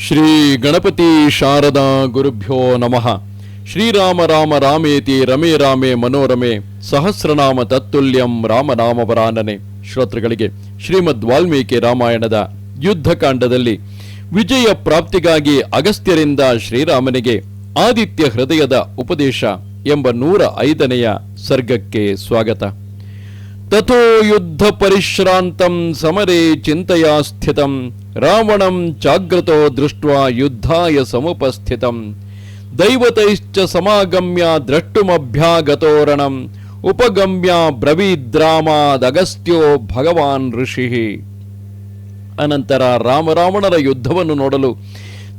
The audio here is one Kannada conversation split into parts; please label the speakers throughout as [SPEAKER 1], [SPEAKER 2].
[SPEAKER 1] ಶ್ರೀ ಗಣಪತಿ ಶಾರದಾ ಗುರುಭ್ಯೋ ನಮಃ. ಶ್ರೀರಾಮ ರಾಮ ರಾಮೇತಿ ರಮೇ ರಾಮೇ ಮನೋರಮೆ ಸಹಸ್ರನಾಮ ತತ್ತುಲ್ಯಂ ರಾಮನಾಮವರಾನನೆ ಶ್ರೋತೃಗಳಿಗೆ ಶ್ರೀಮದ್ ವಾಲ್ಮೀಕಿ ರಾಮಾಯಣದ ಯುದ್ಧಕಾಂಡದಲ್ಲಿ ವಿಜಯ ಪ್ರಾಪ್ತಿಗಾಗಿ ಅಗಸ್ತ್ಯರಿಂದ ಶ್ರೀರಾಮನಿಗೆ ಆದಿತ್ಯ ಹೃದಯದ ಉಪದೇಶ ಎಂಬ ನೂರ ಐದನೆಯ ಸರ್ಗಕ್ಕೆ ಸ್ವಾಗತ. ತಥೋ ಯುದ್ಧ ಪರಿಶ್ರಾಂತಂ ಸಮರೇ ಚಿಂತೆಯ ಸ್ಥಿತಂ ರಾವಣಂ ಜಾಗ್ರತೋ ದೃಷ್ಟ ಯುದ್ಧಾಯ ಸಮುಪಸ್ಥಿತಂ. ದೈವತೈಶ್ಚ ಸಮಾಗಮ್ಯ ದ್ರಷ್ಟುಮಭ್ಯಾಗತೋರಣಂ. ಉಪಗಮ್ಯ ಬ್ರವೀದ್ರಾಮಾದಗಸ್ತ್ಯೋ ಭಗವಾನ್ ಋಷಿ. ಅನಂತರ ರಾಮರಾವಣರ ಯುದ್ಧವನ್ನು ನೋಡಲು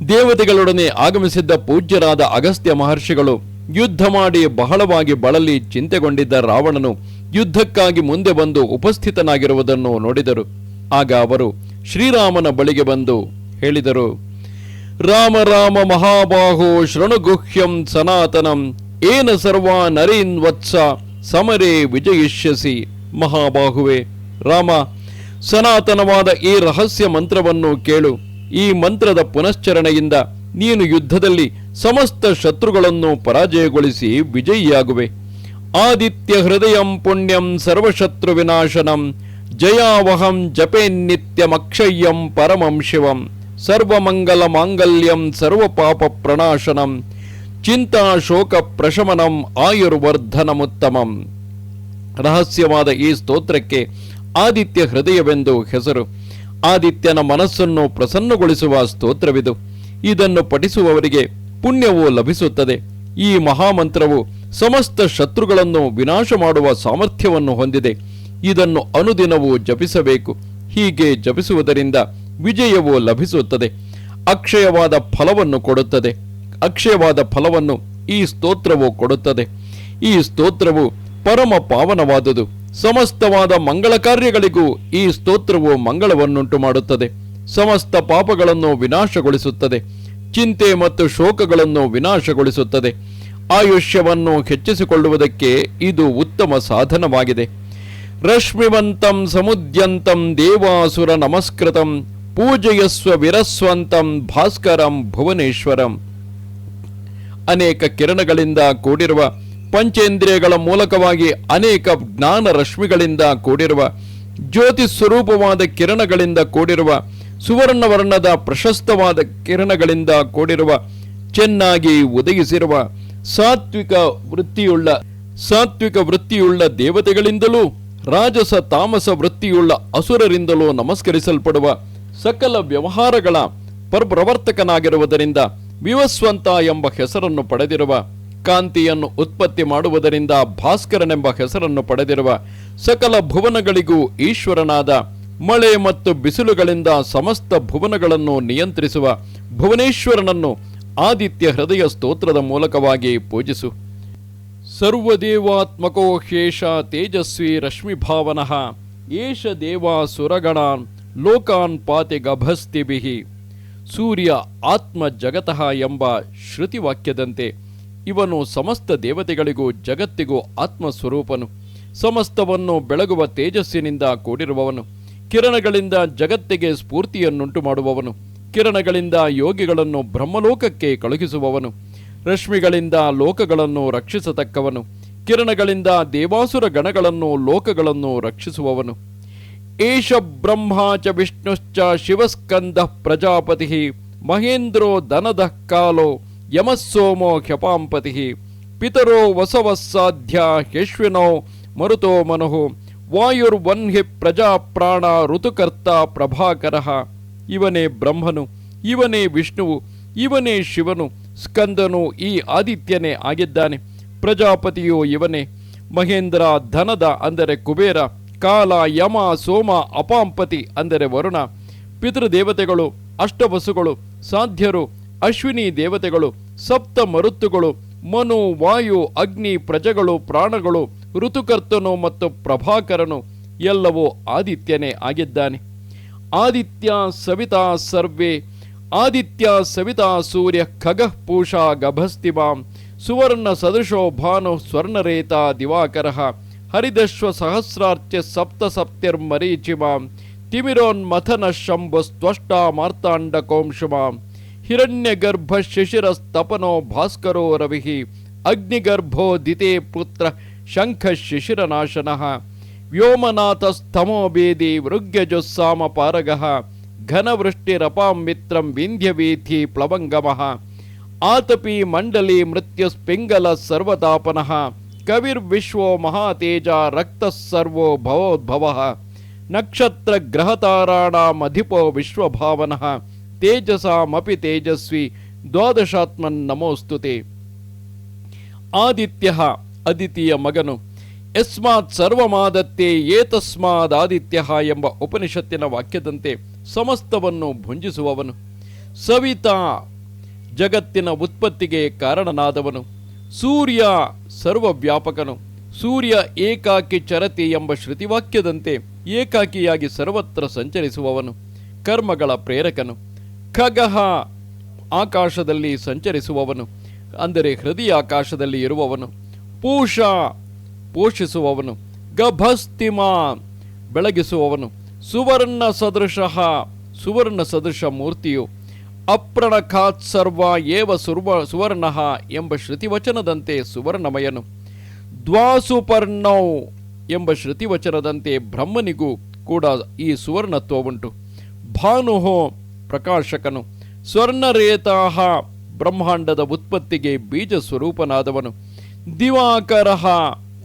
[SPEAKER 1] ದೇವತೆಗಳೊಡನೆ ಆಗಮಿಸಿದ್ದ ಪೂಜ್ಯರಾದ ಅಗಸ್ತ್ಯ ಮಹರ್ಷಿಗಳು ಯುದ್ಧ ಮಾಡಿ ಬಹಳವಾಗಿ ಬಳಲಿ ಚಿಂತೆಗೊಂಡಿದ್ದ ರಾವಣನು ಯುದ್ಧಕ್ಕಾಗಿ ಮುಂದೆ ಬಂದು ಉಪಸ್ಥಿತನಾಗಿರುವುದನ್ನು ನೋಡಿದರು. ಆಗ ಅವರು ಶ್ರೀರಾಮನ ಬಳಿಗೆ ಬಂದು ಹೇಳಿದರು, ರಾಮ ರಾಮ ಮಹಾಬಾಹೋ ಶೃಣುಗುಹ್ಯಂ ಸನಾತನಂ, ಏನ ಸರ್ವ ನರೀನ್ ವತ್ಸ, ಸಮರೇ ವಿಜಯಿಷ್ಯಸಿ ಮಹಾಬಾಹುವೆ. ರಾಮ, ಸನಾತನವಾದ ಈ ರಹಸ್ಯ ಮಂತ್ರವನ್ನು ಕೇಳು. ಈ ಮಂತ್ರದ ಪುನಶ್ಚರಣೆಯಿಂದ ನೀನು ಯುದ್ಧದಲ್ಲಿ ಸಮಸ್ತ ಶತ್ರುಗಳನ್ನು ಪರಾಜಯಗೊಳಿಸಿ ವಿಜಯಿಯಾಗುವೆ. ಆದಿತ್ಯ ಹೃದಯಂ ಪುಣ್ಯಂ ಸರ್ವಶತ್ರು ವಿನಾಶನಂ ಜಯಾವಹಂ ಜಪೇನ್ನಿತ್ಯಮಕ್ಷಯ್ಯಂ ಪರಮಂ ಶಿವಂ ಸರ್ವಮಂಗಲ ಮಾಂಗಲ್ಯಂ ಸರ್ವಪಾಪ ಪ್ರಣಾಶನಂ ಚಿಂತಾ ಶೋಕ ಪ್ರಶಮನಂ ಆಯುರ್ವರ್ಧನಮುತ್ತಮಂ ರಹಸ್ಯವಾದ ಈ ಸ್ತೋತ್ರಕ್ಕೆ ಆದಿತ್ಯ ಹೃದಯವೆಂದು ಹೆಸರು. ಆದಿತ್ಯನ ಮನಸ್ಸನ್ನು ಪ್ರಸನ್ನಗೊಳಿಸುವ ಸ್ತೋತ್ರವಿದು. ಇದನ್ನು ಪಠಿಸುವವರಿಗೆ ಪುಣ್ಯವು ಲಭಿಸುತ್ತದೆ. ಈ ಮಹಾಮಂತ್ರವು ಸಮಸ್ತ ಶತ್ರುಗಳನ್ನು ವಿನಾಶ ಮಾಡುವ ಸಾಮರ್ಥ್ಯವನ್ನು ಹೊಂದಿದೆ. ಇದನ್ನು ಅನುದಿನವೂ ಜಪಿಸಬೇಕು. ಹೀಗೆ ಜಪಿಸುವುದರಿಂದ ವಿಜಯವು ಲಭಿಸುತ್ತದೆ. ಅಕ್ಷಯವಾದ ಫಲವನ್ನು ಕೊಡುತ್ತದೆ. ಅಕ್ಷಯವಾದ ಫಲವನ್ನು ಈ ಸ್ತೋತ್ರವು ಕೊಡುತ್ತದೆ. ಈ ಸ್ತೋತ್ರವು ಪರಮ ಪಾವನವಾದುದು. ಸಮಸ್ತವಾದ ಮಂಗಳ ಕಾರ್ಯಗಳಿಗೂ ಈ ಸ್ತೋತ್ರವು ಮಂಗಳವನ್ನುಂಟು ಮಾಡುತ್ತದೆ. ಸಮಸ್ತ ಪಾಪಗಳನ್ನು ವಿನಾಶಗೊಳಿಸುತ್ತದೆ. ಚಿಂತೆ ಮತ್ತು ಶೋಕಗಳನ್ನು ವಿನಾಶಗೊಳಿಸುತ್ತದೆ. ಆಯುಷ್ಯವನ್ನು ಹೆಚ್ಚಿಸಿಕೊಳ್ಳುವುದಕ್ಕೆ ಇದು ಉತ್ತಮ ಸಾಧನವಾಗಿದೆ. ರಶ್ಮಿವಂತಂ ಸಮುದ್ಯಂತಂ ದೇವಾಸುರ ನಮಸ್ಕೃತಂ, ಪೂಜಯಸ್ವ ವಿರಸ್ವಂತಂ ಭಾಸ್ಕರಂ ಭುವನೇಶ್ವರಂ. ಅನೇಕ ಕಿರಣಗಳಿಂದ ಕೂಡಿರುವ ಪಂಚೇಂದ್ರಿಯಗಳ ಮೂಲಕವಾಗಿ ಅನೇಕ ಜ್ಞಾನ ರಶ್ಮಿಗಳಿಂದ ಕೂಡಿರುವ ಜ್ಯೋತಿ ಸ್ವರೂಪವಾದ ಕಿರಣಗಳಿಂದ ಕೂಡಿರುವ ಸುವರ್ಣವರ್ಣದ ಪ್ರಶಸ್ತವಾದ ಕಿರಣಗಳಿಂದ ಕೂಡಿರುವ ಚೆನ್ನಾಗಿ ಉದಯಿಸಿರುವ ಸಾತ್ವಿಕ ವೃತ್ತಿಯುಳ್ಳ ಸಾತ್ವಿಕ ವೃತ್ತಿಯುಳ್ಳ ದೇವತೆಗಳಿಂದಲೂ ರಾಜಸ ತಾಮಸ ವೃತ್ತಿಯುಳ್ಳ ಅಸುರರಿಂದಲೂ ನಮಸ್ಕರಿಸಲ್ಪಡುವ ಸಕಲ ವ್ಯವಹಾರಗಳ ಪ್ರವರ್ತಕನಾಗಿರುವುದರಿಂದ ವಿವಸ್ವಂತ ಎಂಬ ಹೆಸರನ್ನು ಪಡೆದಿರುವ, ಕಾಂತಿಯನ್ನು ಉತ್ಪತ್ತಿ ಮಾಡುವುದರಿಂದ ಭಾಸ್ಕರನೆಂಬ ಹೆಸರನ್ನು ಪಡೆದಿರುವ ಸಕಲ ಭುವನಗಳಿಗೂ ಈಶ್ವರನಾದ ಮಳೆ ಮತ್ತು ಬಿಸಿಲುಗಳಿಂದ ಸಮಸ್ತ ಭುವನಗಳನ್ನು ನಿಯಂತ್ರಿಸುವ ಭುವನೇಶ್ವರನನ್ನು ಆದಿತ್ಯ ಹೃದಯ ಸ್ತೋತ್ರದ ಮೂಲಕವಾಗಿ ಪೂಜಿಸು. ಸರ್ವದೇವಾತ್ಮಕೋ ಶೇಷ ತೇಜಸ್ವಿ ರಶ್ಮಿಭಾವನಃ ಏಷ ದೇವಾ ಸುರಗಣಾನ್ ಲೋಕಾನ್ ಪಾತಿ ಗಭಸ್ತಿಭಿಹಿ ಸೂರ್ಯ ಆತ್ಮ ಜಗತಃ ಎಂಬ ಶ್ರುತಿವಾಕ್ಯದಂತೆ, ಇವನು ಸಮಸ್ತ ದೇವತೆಗಳಿಗೂ ಜಗತ್ತಿಗೂ ಆತ್ಮ ಸ್ವರೂಪನು ಸಮಸ್ತವನ್ನು ಬೆಳಗುವ ತೇಜಸ್ಸಿನಿಂದ ಕೂಡಿರುವವನು. ಕಿರಣಗಳಿಂದ ಜಗತ್ತಿಗೆ ಸ್ಫೂರ್ತಿಯನ್ನುಂಟು ಮಾಡುವವನು ಕಿರಣಗಳಿಂದ ಯೋಗಿಗಳನ್ನು ಬ್ರಹ್ಮಲೋಕಕ್ಕೆ ಕಳುಹಿಸುವವನು. ರಶ್ಮಿಗಳಿಂದ ಲೋಕಗಳನ್ನು ರಕ್ಷಿಸತಕ್ಕವನು. ಕಿರಣಗಳಿಂದ ದೇವಾಸುರ ಗಣಗಳನ್ನು ಲೋಕಗಳನ್ನು ರಕ್ಷಿಸುವವನು. ಏಷ ಬ್ರಹ್ಮಾಚ ವಿಷ್ಣುಶ್ಚ ಶಿವಸ್ಕಂದ ಪ್ರಜಾಪತಿ ಮಹೇಂದ್ರೋ ದನದ ಕಾಲೋ ಯಮಸ್ಸೋಮೋ ಕ್ಷಪಾಂಪತಿ ಪಿತರೋ ವಸವಸ್ಸಾಧ್ಯ ಯಶ್ವಿನೋ ಮರುತೋ ಮನುಃ ವಾಯುರ್ವನ್ಹಿ ಪ್ರಜಾಪ್ರಾಣ ಋತುಕರ್ತ ಪ್ರಭಾಕರ. ಇವನೇ ಬ್ರಹ್ಮನು, ಇವನೇ ವಿಷ್ಣುವು, ಇವನೇ ಶಿವನು ಸ್ಕಂದನು ಈ ಆದಿತ್ಯನೇ ಆಗಿದ್ದಾನೆ. ಪ್ರಜಾಪತಿಯು ಇವನೇ. ಮಹೇಂದ್ರ ಧನದ ಅಂದರೆ ಕುಬೇರ, ಕಾಲ, ಯಮ, ಸೋಮ, ಅಪಾಂಪತಿ ಅಂದರೆ ವರುಣ. ಪಿತೃದೇವತೆಗಳು, ಅಷ್ಟವಸುಗಳು, ಸಾಧ್ಯರು, ಅಶ್ವಿನಿ ದೇವತೆಗಳು, ಸಪ್ತ ಮರುತ್ತುಗಳು, ಮನು, ವಾಯು, ಅಗ್ನಿ, ಪ್ರಜೆಗಳು, ಪ್ರಾಣಗಳು, ಋತುಕರ್ತನು ಮತ್ತು ಪ್ರಭಾಕರನು ಎಲ್ಲವೂ ಆದಿತ್ಯನೇ ಆಗಿದ್ದಾನೆ. ಆದಿತ್ಯ ಸವಿತಾ ಸರ್ವೇ ಆದಿತ್ಯ ಸವಿತಾ ಸೂರ್ಯ ಖಗಃ ಪೂಷಾ ಗಭಸ್ತಿಮಾಂ ಸುವರ್ಣ ಸದೃಶೋ ಭಾನು ಸ್ವರ್ಣರೇತ ದಿವಾಕರ ಹರಿದಶ್ವ ಸಹಸ್ರಾರ್ಚ್ಯ ಸಪ್ತ ಸಪ್ತಿರ್ಮರೀಚಿಮಾಂ ತಿಮಿರೋನ್ಮಥನ ಶಂಭು ಸ್ತ್ವಷ್ಟ ಮಾರ್ತಾಂಡ ಕೋಂಶುಮಾಂ ಹಿರಣ್ಯಗರ್ಭ ಶಿಶಿರಸ್ತಪನೋ ಭಾಸ್ಕರೋ ರವಿಃ ಅಗ್ನಿಗರ್ಭೋ ರಪಾಂ ಮಿತ್ರಂ ವಿಂಧ್ಯವೀಥಿ ಪ್ಲವಂಗಮಃ. ಆತಪಿ ಮಂಡಲಿ ಮೃತ್ಯುಸ್ಪಿಂಗಲ ಸರ್ವತಾಪನಃ. ಕವಿರ್ವಿಶ್ವೋ ಮಹಾತೇಜ ರಕ್ತ ಸರ್ವೋ ಭವೋದ್ಭವ. ನಕ್ಷತ್ರ ಗ್ರಹತಾರಾಣಾಮಧಿಪೋ ವಿಶ್ವಭಾವನಃ. ತೇಜಸಾಮಪಿ ತೇಜಸ್ವಿ ದ್ವಾದಶಾತ್ಮನ್ ನಮೋಸ್ತುತೆ. ಆದಿತ್ಯ ಅದಿತಿಯ ಮಗನು. ಯಸ್ಮಾತ್ ಸರ್ವಮಾದತ್ತೆ ಏತಸ್ಮಾದಾದಿತ್ಯ ಎಂಬ ಉಪನಿಷತ್ತಿನ ವಾಕ್ಯದಂತೆ ಸಮಸ್ತವನ್ನು ಭುಂಜಿಸುವವನು. ಸವಿತಾ ಜಗತ್ತಿನ ಉತ್ಪತ್ತಿಗೆ ಕಾರಣನಾದವನು. ಸೂರ್ಯ ಸರ್ವವ್ಯಾಪಕನು. ಸೂರ್ಯ ಏಕಾಕಿ ಚರತಿ ಎಂಬ ಶ್ರುತಿವಾಕ್ಯದಂತೆ ಏಕಾಕಿಯಾಗಿ ಸರ್ವತ್ರ ಸಂಚರಿಸುವವನು. ಕರ್ಮಗಳ ಪ್ರೇರಕನು. ಖಗಹ ಆಕಾಶದಲ್ಲಿ ಸಂಚರಿಸುವವನು. ಅಂದರೆ ಹೃದಯ ಆಕಾಶದಲ್ಲಿ ಇರುವವನು. ಪೂಷ ಪೋಷಿಸುವವನು. ಗಭಸ್ತಿಮ ಬೆಳಗಿಸುವವನು. ಸುವರ್ಣ ಸದೃಶ ಸುವರ್ಣ ಸದೃಶ ಮೂರ್ತಿಯು, ಅಪ್ರಣಖಾತ್ ಸರ್ವ ಏವ ಸುರ್ವ ಸುವರ್ಣ ಎಂಬ ಶ್ರುತಿವಚನದಂತೆ ಸುವರ್ಣಮಯನು. ದ್ವಾಸುಪರ್ಣೌ ಎಂಬ ಶ್ರುತಿವಚನದಂತೆ ಬ್ರಹ್ಮನಿಗೂ ಕೂಡ ಈ ಸುವರ್ಣತ್ವವುಂಟು. ಭಾನುಹೋ ಪ್ರಕಾಶಕನು, ಸ್ವರ್ಣರೇತಾಹ ಬ್ರಹ್ಮಾಂಡದ ಉತ್ಪತ್ತಿಗೆ ಬೀಜ ಸ್ವರೂಪನಾದವನು ದಿವಾಕರ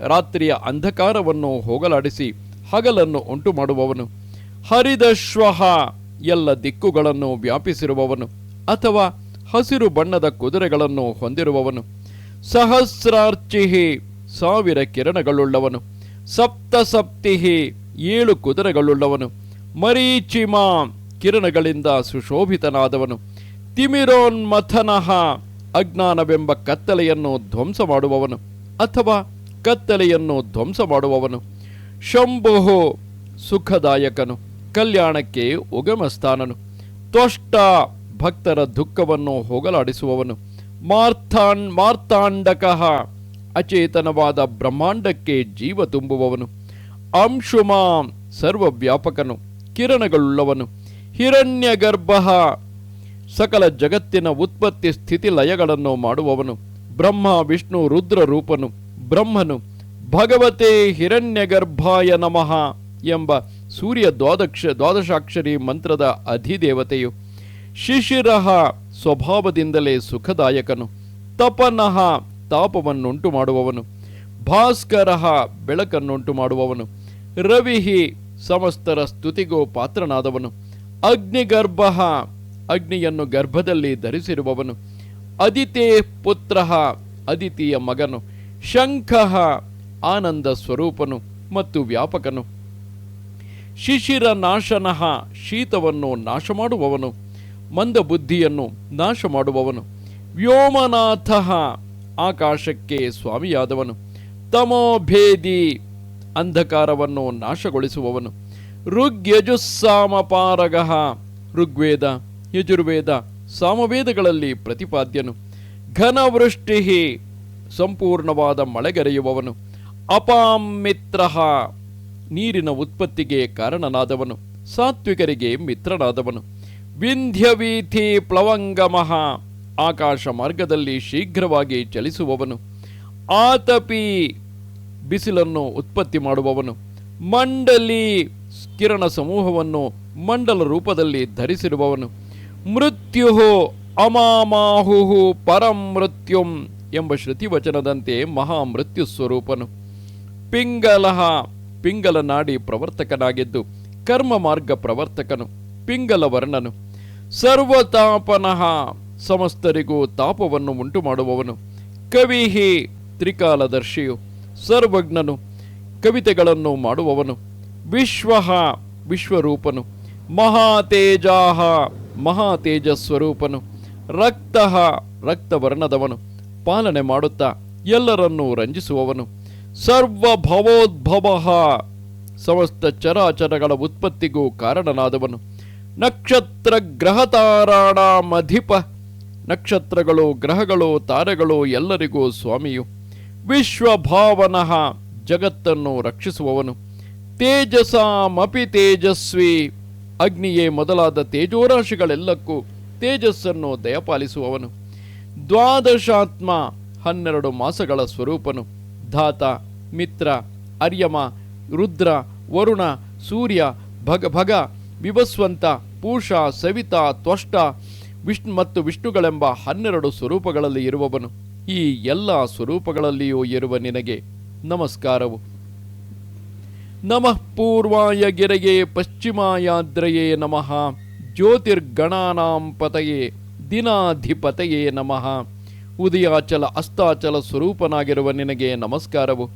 [SPEAKER 1] ರಾತ್ರಿಯ ಅಂಧಕಾರವನ್ನು ಹೋಗಲಾಡಿಸಿ ಹಗಲನ್ನು ಉಂಟು ಮಾಡುವವನು ಹರಿದಶ್ವಹ ಎಲ್ಲ ದಿಕ್ಕುಗಳನ್ನು ವ್ಯಾಪಿಸಿರುವವನು ಅಥವಾ ಹಸಿರು ಬಣ್ಣದ ಕುದುರೆಗಳನ್ನು ಹೊಂದಿರುವವನು. ಸಹಸ್ರಾರ್ಚಿಹಿ, ಸಾವಿರ ಕಿರಣಗಳುಳ್ಳವನು. ಸಪ್ತಸಪ್ತಿಹಿ, ಏಳು ಕುದುರೆಗಳುಳ್ಳವನು. ಮರೀಚಿಮಾ, ಕಿರಣಗಳಿಂದ ಸುಶೋಭಿತನಾದವನು. ತಿಮಿರೋನ್ಮಥನಃ, ಅಜ್ಞಾನವೆಂಬ ಕತ್ತಲೆಯನ್ನು ಧ್ವಂಸ ಮಾಡುವವನು ಅಥವಾ ಕತ್ತಲೆಯನ್ನು ಧ್ವಂಸ ಮಾಡುವವನು ಶಂಭು ಸುಖದಾಯಕನು. ಕಲ್ಯಾಣಕ್ಕೆ ಉಗಮ ಸ್ಥಾನನು ತ್ವಷ್ಟ ಭಕ್ತರ ದುಃಖವನ್ನು ಹೋಗಲಾಡಿಸುವವನು. ಮಾರ್ಥಾನ್ ಮಾರ್ತಾಂಡಕಃ ಅಚೇತನವಾದ ಬ್ರಹ್ಮಾಂಡಕ್ಕೆ ಜೀವ ತುಂಬುವವನು. ಅಂಶುಮಾ ಸರ್ವವ್ಯಾಪಕನು, ಕಿರಣಗಳುಳ್ಳವನು. ಹಿರಣ್ಯಗರ್ಭ ಸಕಲ ಜಗತ್ತಿನ ಉತ್ಪತ್ತಿ ಸ್ಥಿತಿ ಲಯಗಳನ್ನು ಮಾಡುವವನು. ಬ್ರಹ್ಮ, ವಿಷ್ಣು, ರುದ್ರ ರೂಪನು, ಬ್ರಹ್ಮನು. ಭಗವತೆ ಹಿರಣ್ಯಗರ್ಭಾಯ ನಮಃ ಎಂಬ ಸೂರ್ಯ ದ್ವಾದಕ್ಷ, ದ್ವಾದಶಾಕ್ಷರಿ ಮಂತ್ರದ ಅಧಿದೇವತೆಯು ಶಿಶಿರಹ ಸ್ವಭಾವದಿಂದಲೇ ಸುಖದಾಯಕನು. ತಪನಃ ತಾಪವನ್ನುಂಟು ಮಾಡುವವನು. ಭಾಸ್ಕರಃ ಬೆಳಕನ್ನುಂಟು ಮಾಡುವವನು. ರವಿಹಿ ಸಮಸ್ತರ ಸ್ತುತಿಗೂ ಪಾತ್ರನಾದವನು. ಅಗ್ನಿಗರ್ಭ ಅಗ್ನಿಯನ್ನು ಗರ್ಭದಲ್ಲಿ ಧರಿಸಿರುವವನು. ಅದಿತೇ ಪುತ್ರ ಅದಿತಿಯ ಮಗನು. ಶಂಖ ಆನಂದ ಸ್ವರೂಪನು ಮತ್ತು ವ್ಯಾಪಕನು. ಶಿಶಿರ ನಾಶನಃ ಶೀತವನ್ನು ನಾಶ ಮಾಡುವವನು ಮಂದ ಬುದ್ಧಿಯನ್ನು ನಾಶ ಮಾಡುವವನು ವ್ಯೋಮನಾಥ ಆಕಾಶಕ್ಕೆ ಸ್ವಾಮಿಯಾದವನು, ತಮೋಭೇದಿ ಅಂಧಕಾರವನ್ನು ನಾಶಗೊಳಿಸುವವನು, ಋಗ್ಯಜುಸ್ಸಾಮಪಾರಗ ಋಗ್ವೇದ, ಯಜುರ್ವೇದ, ಸಾಮವೇದಗಳಲ್ಲಿ ಪ್ರತಿಪಾದ್ಯನು ಘನವೃಷ್ಟಿ ಸಂಪೂರ್ಣವಾದ ಮಳೆಗರೆಯುವವನು, ಅಪಾಂ ಮಿತ್ರ ನೀರಿನ ಉತ್ಪತ್ತಿಗೆ ಕಾರಣನಾದವನು, ಸಾತ್ವಿಕರಿಗೆ ಮಿತ್ರನಾದವನು. ವಿಂಧ್ಯವೀಥಿ ಪ್ಲವಂಗಮಃ, ಆಕಾಶ ಮಾರ್ಗದಲ್ಲಿ ಶೀಘ್ರವಾಗಿ ಚಲಿಸುವವನು. ಆತಪಿ ಬಿಸಿಲನ್ನು ಉತ್ಪತ್ತಿ ಮಾಡುವವನು. ಮಂಡಲಿ ಕಿರಣ ಸಮೂಹವನ್ನು ಮಂಡಲ ರೂಪದಲ್ಲಿ ಧರಿಸಿರುವವನು. ಮೃತ್ಯು ಅಮಾಮಾಹು ಪರಂ ಮೃತ್ಯುಂ ಎಂಬ ಶ್ರುತಿವಚನದಂತೆ ಮಹಾಮೃತ್ಯು ಸ್ವರೂಪನು. ಪಿಂಗಲಹ ಪಿಂಗಲ ನಾಡಿ ಪ್ರವರ್ತಕನಾಗಿದ್ದು ಕರ್ಮ ಮಾರ್ಗ ಪ್ರವರ್ತಕನು, ಪಿಂಗಲ ವರ್ಣನು. ಸರ್ವತಾಪನಃ ಸಮಸ್ತರಿಗೂ ತಾಪವನ್ನು ಉಂಟು ಮಾಡುವವನು ಕವಿಹಿ ತ್ರಿಕಾಲದರ್ಶಿಯು ಸರ್ವಜ್ಞನು, ಕವಿತೆಗಳನ್ನು ಮಾಡುವವನು. ವಿಶ್ವಃ ವಿಶ್ವರೂಪನು, ಮಹಾತೇಜಾಹ ಮಹಾತೇಜಸ್ವರೂಪನು. ರಕ್ತ ರಕ್ತವರ್ಣದವನು, ಪಾಲನೆ ಮಾಡುತ್ತಾ ಎಲ್ಲರನ್ನೂ ರಂಜಿಸುವವನು. ಸರ್ವಭವೋದ್ಭವ. ಸಮಸ್ತ ಚರಾಚರಗಳ ಉತ್ಪತ್ತಿಗೂ ಕಾರಣನಾದವನು. ನಕ್ಷತ್ರ ಗ್ರಹತಾರಾಣಾಮಧಿಪ ನಕ್ಷತ್ರಗಳು, ಗ್ರಹಗಳು, ತಾರೆಗಳು ಎಲ್ಲರಿಗೂ ಸ್ವಾಮಿಯು. ವಿಶ್ವಭಾವನಃ ಜಗತ್ತನ್ನು ರಕ್ಷಿಸುವವನು. ತೇಜಸಾಮಪಿ ತೇಜಸ್ವಿ. ಅಗ್ನಿಯೇ ಮೊದಲಾದ ತೇಜೋರಾಶಿಗಳೆಲ್ಲಕ್ಕೂ ತೇಜಸ್ಸನ್ನು ದಯಪಾಲಿಸುವವನು. ದ್ವಾದಶಾತ್ಮ ಹನ್ನೆರಡು ಮಾಸಗಳ ಸ್ವರೂಪನು. ಧಾತ, ಮಿತ್ರ, ಅರ್ಯಮ, ರುದ್ರ, ವರುಣ, ಸೂರ್ಯ, ಭಗ ಭಗ ವಿವಸ್ವಂತ ಪೂಷ, ಸವಿತಾ, ತ್ವಷ್ಟ, ವಿಷ್ಣು ಮತ್ತು ವಿಷ್ಣುಗಳೆಂಬ ಹನ್ನೆರಡು ಸ್ವರೂಪಗಳಲ್ಲಿ ಇರುವವನು. ಈ ಎಲ್ಲ ಸ್ವರೂಪಗಳಲ್ಲಿಯೂ ಇರುವ ನಿನಗೆ ನಮಸ್ಕಾರವು. ನಮಃ ಪೂರ್ವಾಯ ಗಿರೆಯೇ ಪಶ್ಚಿಮಾಯಾದ್ರಯೇ ನಮಃ. ಜ್ಯೋತಿರ್ಗಣಾನಾಂ ಪತಯೇ ದಿನಾಧಿಪತಯೇ ನಮಃ. ಉದಯಾಚಲ ಅಸ್ತಾಚಲ ಸ್ವರೂಪನಾಗಿರುವ ನಿನಗೆ ನಮಸ್ಕಾರವು.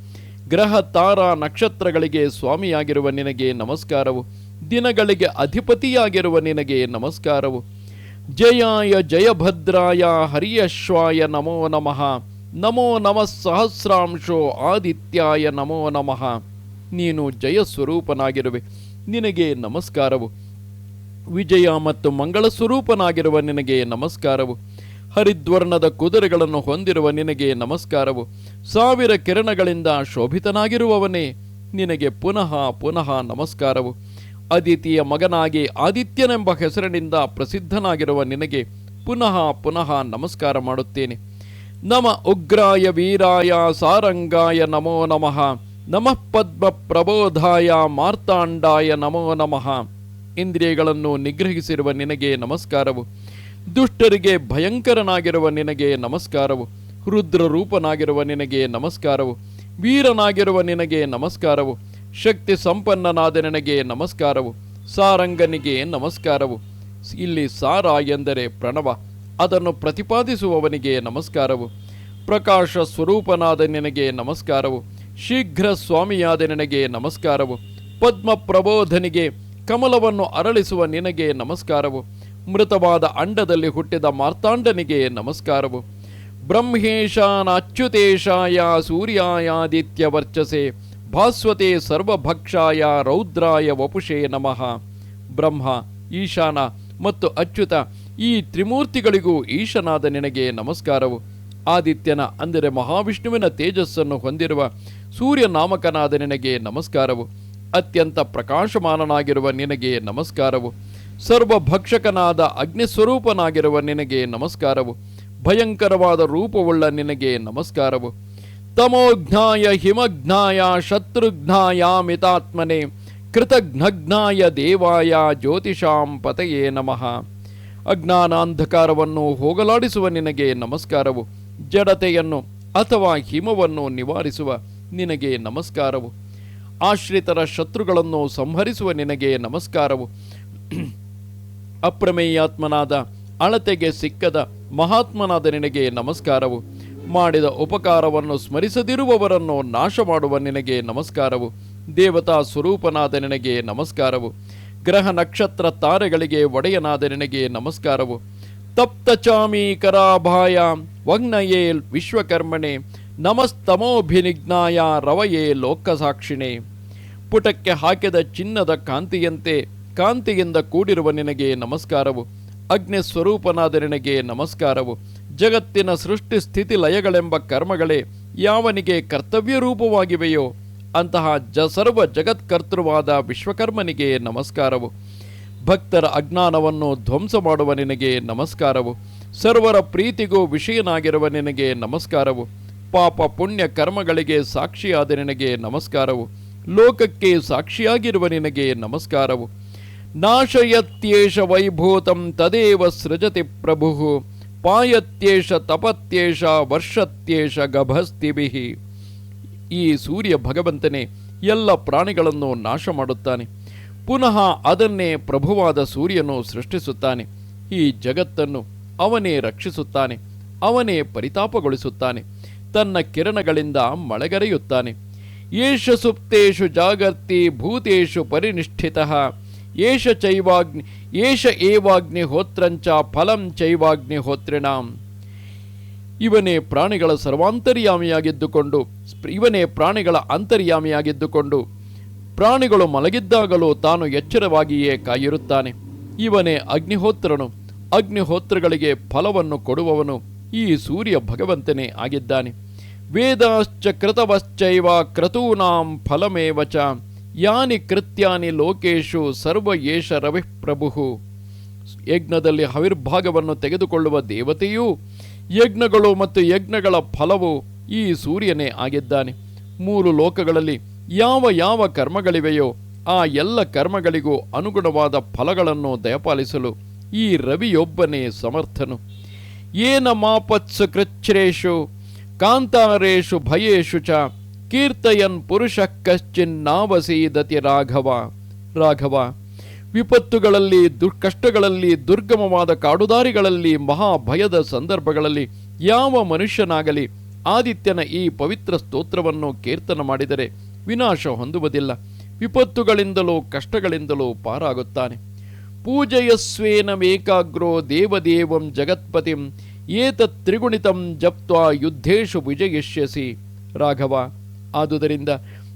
[SPEAKER 1] ಗ್ರಹ ತಾರಾ ನಕ್ಷತ್ರಗಳಿಗೆ ಸ್ವಾಮಿಯಾಗಿರುವ ನಿನಗೆ ನಮಸ್ಕಾರವು. ದಿನಗಳಿಗೆ ಅಧಿಪತಿಯಾಗಿರುವ ನಿನಗೆ ನಮಸ್ಕಾರವು. ಜಯಾಯ ಜಯಭದ್ರಾಯ ಹರಿಯಶ್ವಾಯ ನಮೋ ನಮಃ. ನಮೋ ನಮಃ ಸಹಸ್ರಾಂಶೋ ಆದಿತ್ಯಾಯ ನಮೋ ನಮಃ. ನೀನು ಜಯ ಸ್ವರೂಪನಾಗಿರುವೆ. ನಿನಗೆ ನಮಸ್ಕಾರವು. ವಿಜಯ ಮತ್ತು ಮಂಗಳ ಸ್ವರೂಪನಾಗಿರುವ ನಿನಗೆ ನಮಸ್ಕಾರವು. ಹರಿದ್ವರ್ಣದ ಕುದುರೆಗಳನ್ನು ಹೊಂದಿರುವ ನಿನಗೆ ನಮಸ್ಕಾರವು. ಸಾವಿರ ಕಿರಣಗಳಿಂದ ಶೋಭಿತನಾಗಿರುವವನೇ, ನಿನಗೆ ಪುನಃ ಪುನಃ ನಮಸ್ಕಾರವು. ಅದಿತಿಯ ಮಗನಾಗಿ ಆದಿತ್ಯನೆಂಬ ಹೆಸರಿನಿಂದ ಪ್ರಸಿದ್ಧನಾಗಿರುವ ನಿನಗೆ ಪುನಃ ಪುನಃ ನಮಸ್ಕಾರ ಮಾಡುತ್ತೇನೆ. ನಮ ಉಗ್ರಾಯ ವೀರಾಯ ಸಾರಂಗಾಯ ನಮೋ ನಮಃ. ನಮಃ ಪದ್ಮ ಪ್ರಬೋಧಾಯ ಮಾರ್ತಾಂಡಾಯ ನಮೋ ನಮಃ. ಇಂದ್ರಿಯಗಳನ್ನು ನಿಗ್ರಹಿಸಿರುವ ನಿನಗೆ ನಮಸ್ಕಾರವು. ದುಷ್ಟರಿಗೆ ಭಯಂಕರನಾಗಿರುವ ನಿನಗೆ ನಮಸ್ಕಾರವು ರುದ್ರ ರೂಪನಾಗಿರುವ ನಿನಗೆ ನಮಸ್ಕಾರವು, ವೀರನಾಗಿರುವ ನಿನಗೆ ನಮಸ್ಕಾರವು, ಶಕ್ತಿ ಸಂಪನ್ನನಾದ ನಿನಗೆ ನಮಸ್ಕಾರವು, ಸಾರಂಗನಿಗೆ ನಮಸ್ಕಾರವು. ಇಲ್ಲಿ ಸಾರ ಎಂದರೆ ಪ್ರಣವ, ಅದನ್ನು ಪ್ರತಿಪಾದಿಸುವವನಿಗೆ ನಮಸ್ಕಾರವು. ಪ್ರಕಾಶ ಸ್ವರೂಪನಾದ ನಿನಗೆ ನಮಸ್ಕಾರವು, ಶೀಘ್ರ ಸ್ವಾಮಿಯಾದ ನಿನಗೆ ನಮಸ್ಕಾರವು. ಪದ್ಮ ಪ್ರಬೋಧನಿಗೆ ಕಮಲವನ್ನು ಅರಳಿಸುವ ನಿನಗೆ ನಮಸ್ಕಾರವು. ಮೃತವಾದ ಅಂಡದಲ್ಲಿ ಹುಟ್ಟಿದ ಮಾರ್ತಾಂಡನಿಗೆ ನಮಸ್ಕಾರವು. ಬ್ರಹ್ಮೇಶಾನ ಅಚ್ಯುತೇಶಾಯ ಸೂರ್ಯಾಯಾದಿತ್ಯ ವರ್ಚಸೆ, ಭಾಸ್ವತೆ ಸರ್ವಭಕ್ಷಾಯ ರೌದ್ರಾಯ ವಪುಷೇ ನಮಃ. ಬ್ರಹ್ಮ, ಈಶಾನ ಮತ್ತು ಅಚ್ಯುತ ಈ ತ್ರಿಮೂರ್ತಿಗಳಿಗೂ ಈಶನಾದ ನಿನಗೆ ನಮಸ್ಕಾರವು. ಆದಿತ್ಯನ ಅಂದರೆ ಮಹಾವಿಷ್ಣುವಿನ ತೇಜಸ್ಸನ್ನು ಹೊಂದಿರುವ ಸೂರ್ಯ ನಾಮಕನಾದ ನಿನಗೆ ನಮಸ್ಕಾರವು. ಅತ್ಯಂತ ಪ್ರಕಾಶಮಾನನಾಗಿರುವ ನಿನಗೆ ನಮಸ್ಕಾರವು. ಸರ್ವಭಕ್ಷಕನಾದ ಅಗ್ನಿಸ್ವರೂಪನಾಗಿರುವ ನಿನಗೆ ನಮಸ್ಕಾರವು. ಭಯಂಕರವಾದ ರೂಪವುಳ್ಳ ನಿನಗೆ ನಮಸ್ಕಾರವು. ತಮೋಘ್ನಾಯ ಹಿಮಘ್ನಾಯ ಶತ್ರುಘ್ನಾಯ ಮಿತಾತ್ಮನೆ ಕೃತಘ್ನಘ್ನಾಯ ದೇವಾಯ ಜ್ಯೋತಿಷಾಂ ಪತಯೇ ನಮಃ. ಅಜ್ಞಾನಾಂಧಕಾರವನ್ನು ಹೋಗಲಾಡಿಸುವ ನಿನಗೆ ನಮಸ್ಕಾರವು. ಜಡತೆಯನ್ನು ಅಥವಾ ಹಿಮವನ್ನು ನಿವಾರಿಸುವ ನಿನಗೆ ನಮಸ್ಕಾರವು. ಆಶ್ರಿತರ ಶತ್ರುಗಳನ್ನು ಸಂಹರಿಸುವ ನಿನಗೆ ನಮಸ್ಕಾರವು. ಅಪ್ರಮೇಯಾತ್ಮನಾದ, ಅಳತೆಗೆ ಸಿಕ್ಕದ ಮಹಾತ್ಮನಾದ ನಿನಗೆ ನಮಸ್ಕಾರವು. ಮಾಡಿದ ಉಪಕಾರವನ್ನು ಸ್ಮರಿಸದಿರುವವರನ್ನು ನಾಶ ಮಾಡುವ ನಿನಗೆ ನಮಸ್ಕಾರವು. ದೇವತಾ ಸ್ವರೂಪನಾದ ನಿನಗೆ ನಮಸ್ಕಾರವು. ಗ್ರಹ ನಕ್ಷತ್ರ ತಾರೆಗಳಿಗೆ ಒಡೆಯನಾದ ನಿನಗೆ ನಮಸ್ಕಾರವು. ತಪ್ತಚಾಮೀಕರಾಭಾಯ ವಗ್ನಯೇ ವಿಶ್ವಕರ್ಮಣೆ ನಮಸ್ತಮೋಭಿನಿಜ್ಞಾಯ ರವಯೇ ಲೋಕಸಾಕ್ಷಿಣೆ. ಪುಟಕ್ಕೆ ಹಾಕಿದ ಚಿನ್ನದ ಕಾಂತಿಯಂತೆ ಕಾಂತಿಯಿಂದ ಕೂಡಿರುವ ನಿನಗೆ ನಮಸ್ಕಾರವು, ಅಗ್ನಿ ಸ್ವರೂಪನಾದ ನಿನಗೆ ನಮಸ್ಕಾರವು, ಜಗತ್ತಿನ ಸೃಷ್ಟಿ ಸ್ಥಿತಿ ಲಯಗಳೆಂಬ ಕರ್ಮಗಳೇ ಯಾವನಿಗೆ ಕರ್ತವ್ಯ ರೂಪವಾಗಿವೆಯೋ, ಅಂತಹ ಜ ಸರ್ವ ಜಗತ್ಕರ್ತೃವಾದ ವಿಶ್ವಕರ್ಮನಿಗೆ ನಮಸ್ಕಾರವು. ಭಕ್ತರ ಅಜ್ಞಾನವನ್ನು ಧ್ವಂಸ ಮಾಡುವ ನಿನಗೆ ನಮಸ್ಕಾರವು, ಸರ್ವರ ಪ್ರೀತಿಗೂ ವಿಷಯನಾಗಿರುವ ನಿನಗೆ ನಮಸ್ಕಾರವು, ಪಾಪ ಪುಣ್ಯ ಕರ್ಮಗಳಿಗೆ ಸಾಕ್ಷಿಯಾದ ನಿನಗೆ ನಮಸ್ಕಾರವು, ಲೋಕಕ್ಕೆ ಸಾಕ್ಷಿಯಾಗಿರುವ ನಿನಗೆ ನಮಸ್ಕಾರವು. ನಾಶಯತ್ಯೇಷ ವೈಭೂತಂ ತದೇವ ಸೃಜತಿ ಪ್ರಭು ಪಾಯತ್ಯೇಷ ತಪತ್ಯೇಷ ವರ್ಷತ್ಯೇಷ ಗಭಸ್ತಿಭಿ. ಈ ಸೂರ್ಯ ಭಗವಂತನೇ ಎಲ್ಲ ಪ್ರಾಣಿಗಳನ್ನು ನಾಶ ಮಾಡುತ್ತಾನೆ. ಪುನಃ ಅದನ್ನೇ ಪ್ರಭುವಾದ ಸೂರ್ಯನು ಸೃಷ್ಟಿಸುತ್ತಾನೆ. ಈ ಜಗತ್ತನ್ನು ಅವನೇ ರಕ್ಷಿಸುತ್ತಾನೆ, ಅವನೇ ಪರಿತಾಪಗೊಳಿಸುತ್ತಾನೆ, ತನ್ನ ಕಿರಣಗಳಿಂದ ಮಳೆಗರೆಯುತ್ತಾನೆ. ಏಷ ಸುಪ್ತೇಷು ಜಾಗರ್ತಿ ಭೂತೇಷು ಪರಿನಿಷ್ಠಿತ. ಏಷ ಚೈವಾಗ್ನಿ, ಏಷ ಏವಾಗ್ನಿಹೋತ್ರಂಚ ಫಲಂ ಚೈವಾಗ್ನಿಹೋತ್ರಿಣಾಂ ಇವನೇ ಪ್ರಾಣಿಗಳ ಸರ್ವಾಂತರ್ಯಾಮಿಯಾಗಿದ್ದುಕೊಂಡು ಇವನೇ ಪ್ರಾಣಿಗಳ ಅಂತರ್ಯಾಮಿಯಾಗಿದ್ದುಕೊಂಡು, ಪ್ರಾಣಿಗಳು ಮಲಗಿದ್ದಾಗಲೂ ತಾನು ಎಚ್ಚರವಾಗಿಯೇ ಕಾಯಿರುತ್ತಾನೆ. ಇವನೇ ಅಗ್ನಿಹೋತ್ರನು, ಅಗ್ನಿಹೋತ್ರಗಳಿಗೆ ಫಲವನ್ನು ಕೊಡುವವನು ಈ ಸೂರ್ಯ ಭಗವಂತನೇ ಆಗಿದ್ದಾನೆ. ವೇದಾಶ್ಚ ಕೃತವಶ್ಚೈವ ಕ್ರತೂನಾಂ ಫಲಮೇವಚ. ಯಾನಿ ಕೃತ್ಯಾನಿ ಲೋಕೇಶು ಸರ್ವ ಏಷ ರವಿಃ ಪ್ರಭು ಯಜ್ಞದಲ್ಲಿ ಹವಿರ್ಭಾಗವನ್ನು ತೆಗೆದುಕೊಳ್ಳುವ ದೇವತೆಯೂ ಯಜ್ಞಗಳು ಮತ್ತು ಯಜ್ಞಗಳ ಫಲವು ಈ ಸೂರ್ಯನೇ ಆಗಿದ್ದಾನೆ. ಮೂರು ಲೋಕಗಳಲ್ಲಿ ಯಾವ ಯಾವ ಕರ್ಮಗಳಿವೆಯೋ ಆ ಎಲ್ಲ ಕರ್ಮಗಳಿಗೂ ಅನುಗುಣವಾದ ಫಲಗಳನ್ನು ದಯಪಾಲಿಸಲು ಈ ರವಿಯೊಬ್ಬನೇ ಸಮರ್ಥನು. ಏನ ಮಾಪತ್ಸು ಕೃಚ್ಛ್ರೇಷು, ಕಾಂತಾರೇಷು ಭಯೇಶು ಚ ಕೀರ್ತಯನ್ ಪುರುಷ ಕಶ್ಚಿನ್ನಾವಸೀದತಿ ರಾಘವ ರಾಘವ. ವಿಪತ್ತುಗಳಲ್ಲಿ, ದುರ್ಕಷ್ಟಗಳಲ್ಲಿ, ದುರ್ಗಮವಾದ ಕಾಡುದಾರಿಗಳಲ್ಲಿ, ಮಹಾಭಯದ ಸಂದರ್ಭಗಳಲ್ಲಿ ಯಾವ ಮನುಷ್ಯನಾಗಲಿ ಆದಿತ್ಯನ ಈ ಪವಿತ್ರ ಸ್ತೋತ್ರವನ್ನು ಕೀರ್ತನ ಮಾಡಿದರೆ ವಿನಾಶ ಹೊಂದುವುದಿಲ್ಲ. ವಿಪತ್ತುಗಳಿಂದಲೂ, ಕಷ್ಟಗಳಿಂದಲೂ ಪಾರಾಗುತ್ತಾನೆ. ಪೂಜಯಸ್ವೇನಮೇಕಾಗ್ರೋ ದೇವದೇವಂ ಜಗತ್ಪತಿಂ ಏತತ್ ತ್ರಿಗುಣಿತಂ ಜಪ್ತ್ವಾ ಯುದ್ಧೇಶು ವಿಜಯಿಷ್ಯಸಿ. ರಾಘವ. ಆದುದರಿಂದ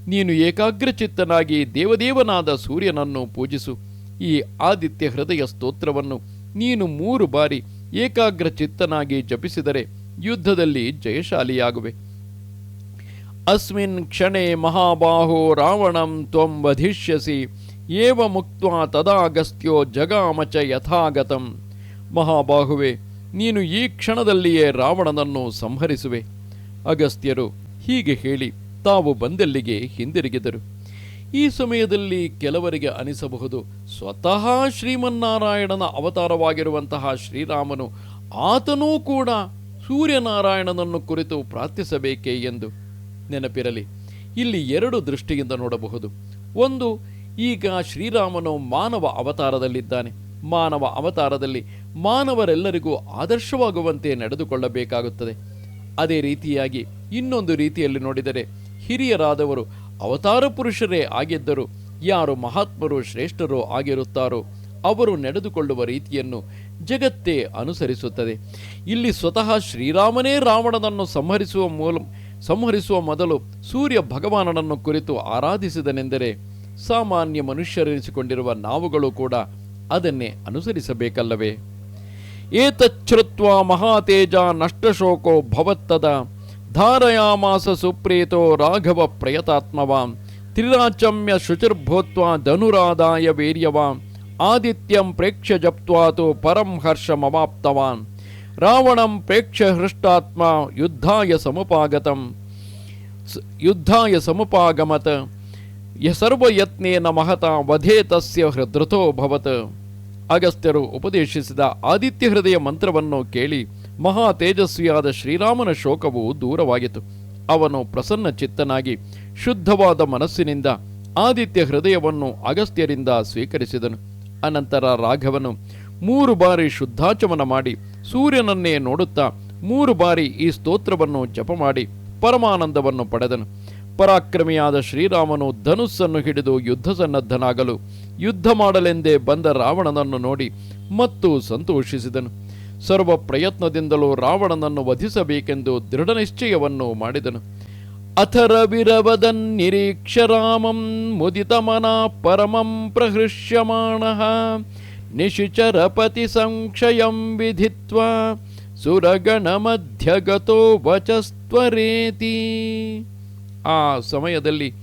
[SPEAKER 1] ನೀನು ಏಕಾಗ್ರಚಿತ್ತನಾಗಿ ದೇವದೇವನಾದ ಸೂರ್ಯನನ್ನು ಪೂಜಿಸು. ಈ ಆದಿತ್ಯ ಹೃದಯ ಸ್ತೋತ್ರವನ್ನು ನೀನು ಮೂರು ಬಾರಿ ಏಕಾಗ್ರಚಿತ್ತನಾಗಿ ಜಪಿಸಿದರೆ ಯುದ್ಧದಲ್ಲಿ ಜಯಶಾಲಿಯಾಗುವೆ. ಅಸ್ಮಿನ್ ಕ್ಷಣೆ ಮಹಾಬಾಹೋ ರಾವಣಂ ತ್ವಂ ವಧಿಷ್ಯಸಿ, ಏವ ಮುಕ್ತ ತದಾಗಸ್ತ್ಯೋ ಜಗಾಮಚ ಯಥಾಗತಂ. ಮಹಾಬಾಹುವೆ, ನೀನು ಈ ಕ್ಷಣದಲ್ಲಿಯೇ ರಾವಣನನ್ನು ಸಂಹರಿಸುವೆ. ಅಗಸ್ತ್ಯರು ಹೀಗೆ ಹೇಳಿ ತಾವು ಬಂದೆಲ್ಲಿಗೆ ಹಿಂದಿರುಗಿದರು. ಈ ಸಮಯದಲ್ಲಿ ಕೆಲವರಿಗೆ ಅನಿಸಬಹುದು, ಸ್ವತಃ ಶ್ರೀಮನ್ನಾರಾಯಣನ ಅವತಾರವಾಗಿರುವಂತಹ ಶ್ರೀರಾಮನು ಆತನೂ ಕೂಡ ಸೂರ್ಯನಾರಾಯಣನನ್ನು ಕುರಿತು ಪ್ರಾರ್ಥಿಸಬೇಕೇ ಎಂದು ನೆನಪಿರಲಿ. ಇಲ್ಲಿ ಎರಡು ದೃಷ್ಟಿಯಿಂದ ನೋಡಬಹುದು. ಒಂದು, ಈಗ ಶ್ರೀರಾಮನು ಮಾನವ ಅವತಾರದಲ್ಲಿದ್ದಾನೆ. ಮಾನವ ಅವತಾರದಲ್ಲಿ ಮಾನವರೆಲ್ಲರಿಗೂ ಆದರ್ಶವಾಗುವಂತೆ ನಡೆದುಕೊಳ್ಳಬೇಕಾಗುತ್ತದೆ. ಅದೇ ರೀತಿಯಾಗಿ ಇನ್ನೊಂದು ರೀತಿಯಲ್ಲಿ ನೋಡಿದರೆ ಹಿರಿಯರಾದವರು ಅವತಾರ ಪುರುಷರೇ ಆಗಿದ್ದರು. ಯಾರು ಮಹಾತ್ಮರು ಶ್ರೇಷ್ಠರು ಆಗಿರುತ್ತಾರೋ ಅವರು ನಡೆದುಕೊಳ್ಳುವ ರೀತಿಯನ್ನು ಜಗತ್ತೇ ಅನುಸರಿಸುತ್ತದೆ. ಇಲ್ಲಿ ಸ್ವತಃ ಶ್ರೀರಾಮನೇ ರಾವಣನನ್ನು ಸಂಹರಿಸುವ ಮೂಲ, ಸಂಹರಿಸುವ ಮೊದಲು ಸೂರ್ಯ ಭಗವಾನನನ್ನು ಕುರಿತು ಆರಾಧಿಸಿದನೆಂದರೆ ಸಾಮಾನ್ಯ ಮನುಷ್ಯರೆನಿಸಿಕೊಂಡಿರುವ ನಾವುಗಳು ಕೂಡ ಅದನ್ನೇ ಅನುಸರಿಸಬೇಕಲ್ಲವೇ? ಏತಚ್ಛ್ರುತ್ವ ಮಹಾತೇಜ ನಷ್ಟಶೋಕೋ ಭವತ್ತದ ಧಾರಯಾಮಾಸ ಸುಪ್ರೀತೋ ರಾಘವ ಪ್ರಯತಾತ್ಮವಾ, ತ್ರಿರಾಚಮ್ಯ ಶುಚಿರ್ಭೂತ್ವ ಧನುರಾದಾಯ ವೀರ್ಯವಾ, ಆದಿತ್ಯಂ ಪ್ರೇಕ್ಷ ಜಪ್ತ್ವಾತು ಪರಂ ಹರ್ಷಮವಾಪ್ತವಾನ್ ರಾವಣಂ ಪ್ರೇಕ್ಷ ಹೃಷ್ಟಾತ್ಮ ಯುದ್ಧಾಯ ಸಮುಪಾಗತಂ ಯುದ್ಧಾಯ ಸಮುಪಾಗಮತ ಸರ್ವಯತ್ನೇನ ಮಹತ ವಧೇ ತಸ್ಯ ಹೃದೃತೋ ಭವತ್. ಅಗಸ್ತ್ಯರು ಉಪದೇಶಿಸಿದ ಆದಿತ್ಯ ಹೃದಯ ಮಂತ್ರವನ್ನು ಕೇಳಿ ಮಹಾ ತೇಜಸ್ವಿಯಾದ ಶ್ರೀರಾಮನ ಶೋಕವು ದೂರವಾಗಿತು ಅವನು ಪ್ರಸನ್ನ ಚಿತ್ತನಾಗಿ ಶುದ್ಧವಾದ ಮನಸ್ಸಿನಿಂದ ಆದಿತ್ಯ ಹೃದಯವನ್ನು ಅಗಸ್ತ್ಯರಿಂದ ಸ್ವೀಕರಿಸಿದನು. ಅನಂತರ ರಾಘವನು ಮೂರು ಬಾರಿ ಶುದ್ಧಾಚಮನ ಮಾಡಿ ಸೂರ್ಯನನ್ನೇ ನೋಡುತ್ತಾ ಮೂರು ಬಾರಿ ಈ ಸ್ತೋತ್ರವನ್ನು ಜಪ ಮಾಡಿ ಪರಮಾನಂದವನ್ನು ಪಡೆದನು. ಪರಾಕ್ರಮಿಯಾದ ಶ್ರೀರಾಮನು ಧನುಸ್ಸನ್ನು ಹಿಡಿದು ಯುದ್ಧ ಸನ್ನದ್ಧನಾಗಲು ಯುದ್ಧ ಮಾಡಲೆಂದೇ ಬಂದ ರಾವಣನನ್ನು ನೋಡಿ ಮತ್ತು ಸಂತೋಷಿಸಿದನು. ಸರ್ವ ಪ್ರಯತ್ನದಿಂದಲೂ ರಾವಣನನ್ನು ವಧಿಸಬೇಕೆಂದು ದೃಢ ನಿಶ್ಚಯವನ್ನು ಮಾಡಿದನು. ನಿರೀಕ್ಷ ರಾಮಂ ಮುದಿತಮನ ಪರಮಂ ಪ್ರಹೃಷ್ಯಮಾಣ, ನಿಶಿಚರಪತಿ ಸಂಕ್ಷಯಂ ವಿಧಿತ್ವ, ಸುರಗಣ ಮಧ್ಯಗತೋ ವಚಸ್ತ್ವರೇತಿ. ಆ ಸಮಯದಲ್ಲಿ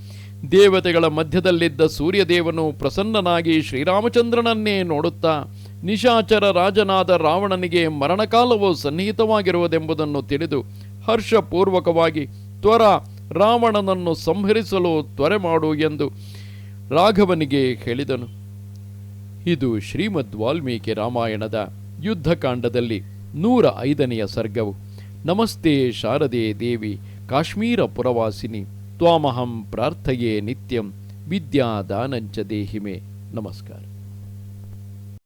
[SPEAKER 1] ದೇವತೆಗಳ ಮಧ್ಯದಲ್ಲಿದ್ದ ಸೂರ್ಯದೇವನು ಪ್ರಸನ್ನನಾಗಿ ಶ್ರೀರಾಮಚಂದ್ರನನ್ನೇ ನೋಡುತ್ತಾ ನಿಶಾಚರ ರಾಜನಾದ ರಾವಣನಿಗೆ ಮರಣಕಾಲವು ಸನ್ನಿಹಿತವಾಗಿರುವುದೆಂಬುದನ್ನು ತಿಳಿದು ಹರ್ಷಪೂರ್ವಕವಾಗಿ, ತ್ವರ, ರಾವಣನನ್ನು ಸಂಹರಿಸಲು ತ್ವರೆ ಮಾಡು ಎಂದು ರಾಘವನಿಗೆ ಹೇಳಿದನು. ಇದು ಶ್ರೀಮದ್ ವಾಲ್ಮೀಕಿ ರಾಮಾಯಣದ ಯುದ್ಧಕಾಂಡದಲ್ಲಿ ನೂರ ಐದನೆಯ ಸರ್ಗವು. ನಮಸ್ತೆ ಶಾರದೆ ದೇವಿ, ಕಾಶ್ಮೀರ ಪುರವಾಸಿನಿ, ತ್ವಾಮಹಂ ಪ್ರಾರ್ಥಯೇ ನಿತ್ಯಂ, ವಿದ್ಯಾದಾನಂಚ ದೇಹಿಮೆ. ನಮಸ್ಕಾರ.